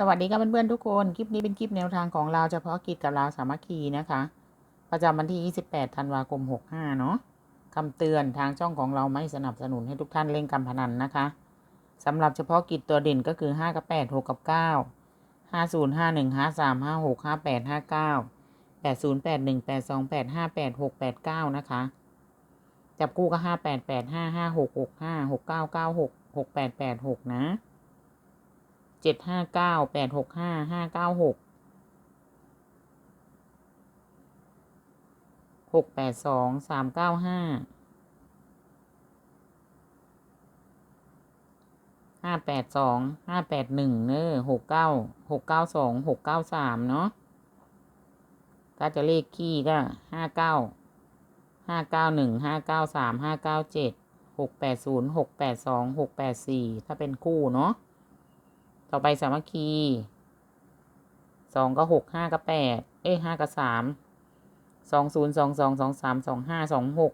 สวัสดีครับเพื่อนๆทุกคน คลิปนี้เป็นคลิปแนวทางของเราเฉพาะกิจกับเราสามัคคีนะคะ ประจำวันที่ 28 ธันวาคม 65 เนาะคำเตือนทางช่องของเราไม่สนับสนุนให้ทุกท่านเล่นการพนันนะคะสำหรับเฉพาะกิจตัวเด่นก็คือ 5 กับ 8 6 กับ 9 50 51 53 56 58 59 80 81 82 85 86 89 นะคะ จับคู่ก็ 58 85 56 65 69 96 68 86 นะ เจ็ดห้าเก้าแปดหกห้าห้าเก้าหกหกแปดสองสามเก้าห้าห้าแปดสองห้าแปดหนึ่งเนอหกเก้าหกเก้าสองหกเก้าสามเนาะถ้าจะเลขขี้ก็ห้าเก้าห้าเก้าหนึ่งห้าเก้าสามห้าเก้าเจ็ดหกแปดศูนย์หกแปดสองหกแปดสี่ถ้าเป็นคู่เนาะ ต่อไปสามัคคีสองก็หกห้าก็แปดเอ้ห้าก็สามสองศูนย์สองสองสองสามสองห้าสองหก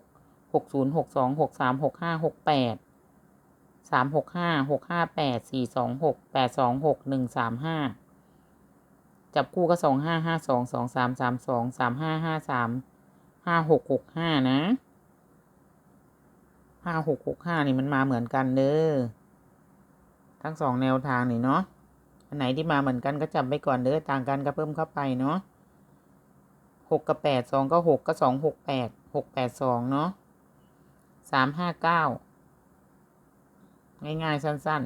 หกศูนย์หกสองหกสามหกห้าหกแปดสามหกห้าหกห้าแปดสี่สองหกแปดสองหกหนึ่งสามห้าจับคู่ก็สองห้าห้าสองสองสามสามสองสามห้าห้าสามห้าหกหกห้านะห้าหกหกห้านี่มันมาเหมือนกันเด้อ ทั้งสองแนวทางนี่เนาะอันไหนที่มาเหมือนกันก็จับไปก่อนเด้อต่างกันก็เพิ่มเข้าไปเนาะหกกับแปดสองก็หกก็สองหกแปดหกแปดสองเนาะสามห้าเก้าง่ายๆ สั้น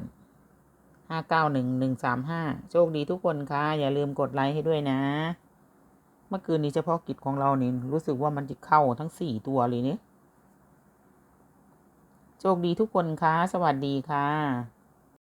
ๆห้าเก้าหนึ่งหนึ่งสามห้าโชคดีทุกคนค่ะ อย่าลืมกดไลค์ให้ด้วยนะ เมื่อคืนนี้เฉพาะกิจของเรานี่รู้สึกว่ามันจะเข้าทั้งสี่ตัวเลยเนี่ยโชคดีทุกคนค่ะ สวัสดีค่ะ